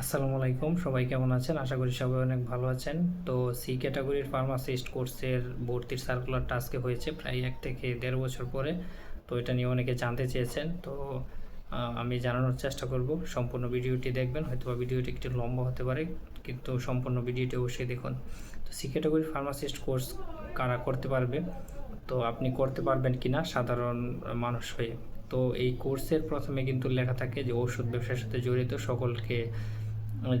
আসসালামু আলাইকুম, সবাই কেমন আছেন? আশা করি সবাই অনেক ভালো আছেন। তো সি ক্যাটাগরির ফার্মাসিস্ট কোর্সের ভর্তির সার্কুলারটা আজকে হয়েছে প্রায় এক থেকে দেড় বছর পরে। তো এটা নিয়ে অনেকে জানতে চেয়েছেন। তো আমি জানানোর চেষ্টা করব। সম্পূর্ণ ভিডিওটি দেখবেন হয়তো বা ভিডিওটি একটু লম্বা হতে পারে, কিন্তু সম্পূর্ণ ভিডিওটি অবশ্যই দেখুন। তো সি ক্যাটাগরির ফার্মাসিস্ট কোর্স কারা করতে পারবে? তো আপনি করতে পারবেন কিনা? সাধারণ মানুষ হয়ে। তো এই কোর্সের প্রথমে কিন্তু লেখা থাকে যে, ওষুধ ব্যবসার সাথে জড়িত সকলকে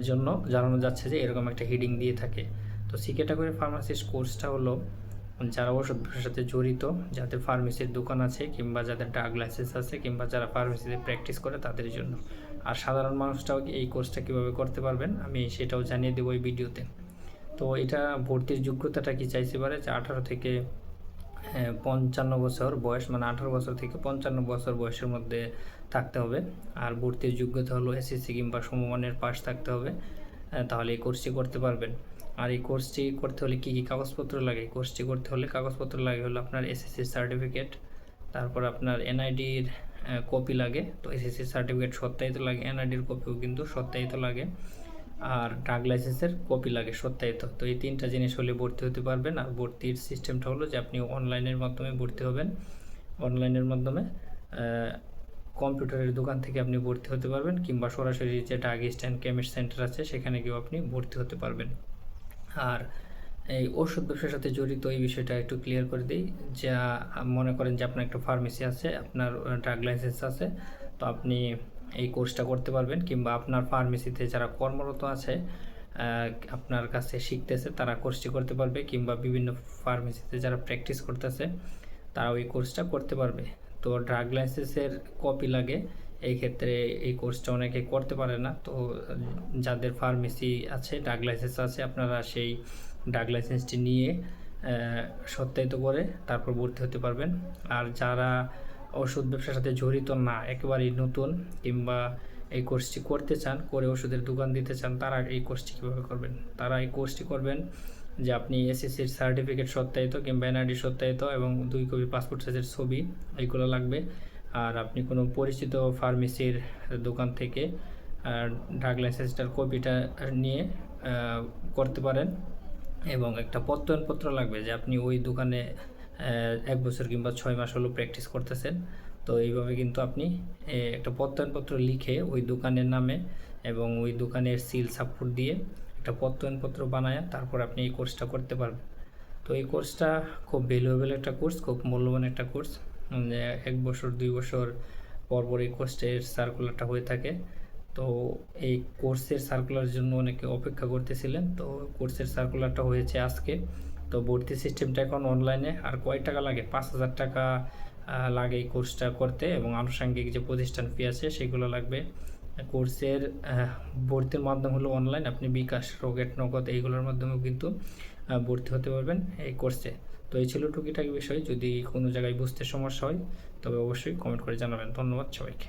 জন্য জানানো যাচ্ছে যে এরকম একটা হিডিং দিয়ে থাকে। তো সি ক্যাটাগরি ফার্মাসিস্ট কোর্সটা হলো যারা ওষুধ ব্যবসার সাথে জড়িত, যাদের ফার্মেসির দোকান আছে কিংবা যাদের ড্রাগ লাইসেন্স আছে কিংবা যারা ফার্মেসিতে প্র্যাকটিস করে তাদের জন্য। আর সাধারণ মানুষটাও এই কোর্সটা কীভাবে করতে পারবেন আমি সেটাও জানিয়ে দেবো এই ভিডিওতে তো। এটা ভর্তির যোগ্যতাটা কি চাইছে পারে যে আঠারো থেকে পঞ্চান্ন বছর বয়স মানে আঠারো বছর থেকে পঞ্চান্ন বছর বয়সের মধ্যে থাকতে হবে। আর ভর্তির যোগ্যতা হলো এসএসসি কিংবা সমমানের পাস থাকতে হবে। তাহলে এই কোর্সটি করতে পারবেন। আর এই কোর্সটি করতে হলে কী কী কাগজপত্র লাগে? এই কোর্সটি করতে হলে কাগজপত্র লাগে হলো আপনার এসএসসি সার্টিফিকেট তারপর আপনার এনআইডির কপি লাগে। তো এসএসসি সার্টিফিকেট সত্যায়িত লাগে এনআইডির কপিও কিন্তু সত্যায়িত লাগে। আর ড্রাগ লাইসেন্সের কপি লাগে সত্যায়িত। তো এই তিনটা জিনিস হলে ভর্তি হতে পারবেন আর ভর্তির সিস্টেমটা হলো যে আপনি অনলাইনের মাধ্যমে ভর্তি হবেন। অনলাইনের মাধ্যমে কম্পিউটারের দোকান থেকে আপনি ভর্তি হতে পারবেন কিংবা সরাসরি যে ড্রাগ স্ট্যান্ড কেমিস্ট সেন্টার আছে, সেখানে গিয়েও আপনি ভর্তি হতে পারবেন। আর এই ওষুধ ব্যবসার সাথে জড়িত এই বিষয়টা একটু ক্লিয়ার করে দিই। যা, মনে করেন যে আপনার একটা ফার্মেসি আছে, আপনার ড্রাগ লাইসেন্স আছে। তো আপনি এই কোর্সটা করতে পারবেন কিংবা আপনার ফার্মেসিতে যারা কর্মরত আছে আপনার কাছে শিখতেছে, তারা কোর্সটি করতে পারবে কিংবা বিভিন্ন ফার্মেসিতে যারা প্র্যাকটিস করতেছে তারা ওই কোর্সটা করতে পারবে। তো ড্রাগ লাইসেন্সের কপি লাগে, এই ক্ষেত্রে এই কোর্সটা অনেকে করতে পারে না। তো যাদের ফার্মেসি আছে ড্রাগ লাইসেন্স আছে, আপনারা সেই ড্রাগ লাইসেন্সটি নিয়ে সত্যায়িত করে তারপর ভর্তি হতে পারবেন। আর যারা ওষুধ ব্যবসার সাথে জড়িত না, একেবারেই নতুন কিংবা এই কোর্সটি করতে চান, করে ওষুধের দোকান দিতে চান, তারা এই কোর্সটি কীভাবে করবেন? তারা এই কোর্সটি করবেন যে আপনি এসএসসির সার্টিফিকেট সত্যায়িত কিংবা এনআইডি সত্যায়িত এবং দুই কপি পাসপোর্ট সাইজের ছবি এইগুলো লাগবে। আর আপনি কোনো পরিচিত ফার্মেসির দোকান থেকে ড্রাগ লাইসেন্সটার কপিটা নিয়ে করতে পারেন এবং একটা প্রত্যয়নপত্র লাগবে যে আপনি ওই দোকানে এক বছর কিংবা ছয় মাস হলো প্র্যাকটিস করতেছেন। তো এইভাবে কিন্তু আপনি একটা প্রত্যয়নপত্র লিখে ওই দোকানের নামে এবং ওই দোকানের সিল সাপোর্ট দিয়ে একটা প্রত্যয়নপত্র বানায় তারপর আপনি এই কোর্সটা করতে পারবেন। তো এই কোর্সটা খুব ভ্যালুয়েবল একটা কোর্স খুব মূল্যবান একটা কোর্স এক বছর, দুই বছর পর পর এই কোর্সের সার্কুলারটা হয়ে থাকে। তো এই কোর্সের সার্কুলার জন্য অনেকে অপেক্ষা করতেছিলেন। তো কোর্সের সার্কুলারটা হয়েছে আজকে। তো ভর্তি সিস্টেমটা এখন অনলাইনে আর কয় টাকা লাগে? পাঁচ হাজার টাকা লাগে এই কোর্সটা করতে এবং আনুষঙ্গিক যে প্রতিষ্ঠান ফি আছে সেগুলো লাগবে। কোর্সের ভর্তির মাধ্যম হলো অনলাইন আপনি বিকাশ, রকেট, নগদ এইগুলোর মাধ্যমেও কিন্তু ভর্তি হতে পারবেন এই কোর্সে তো এই ছিল টুকিটাকি বিষয়। যদি কোনো জায়গায় বুঝতে সমস্যা হয়, তবে অবশ্যই কমেন্ট করে জানাবেন। ধন্যবাদ সবাইকে।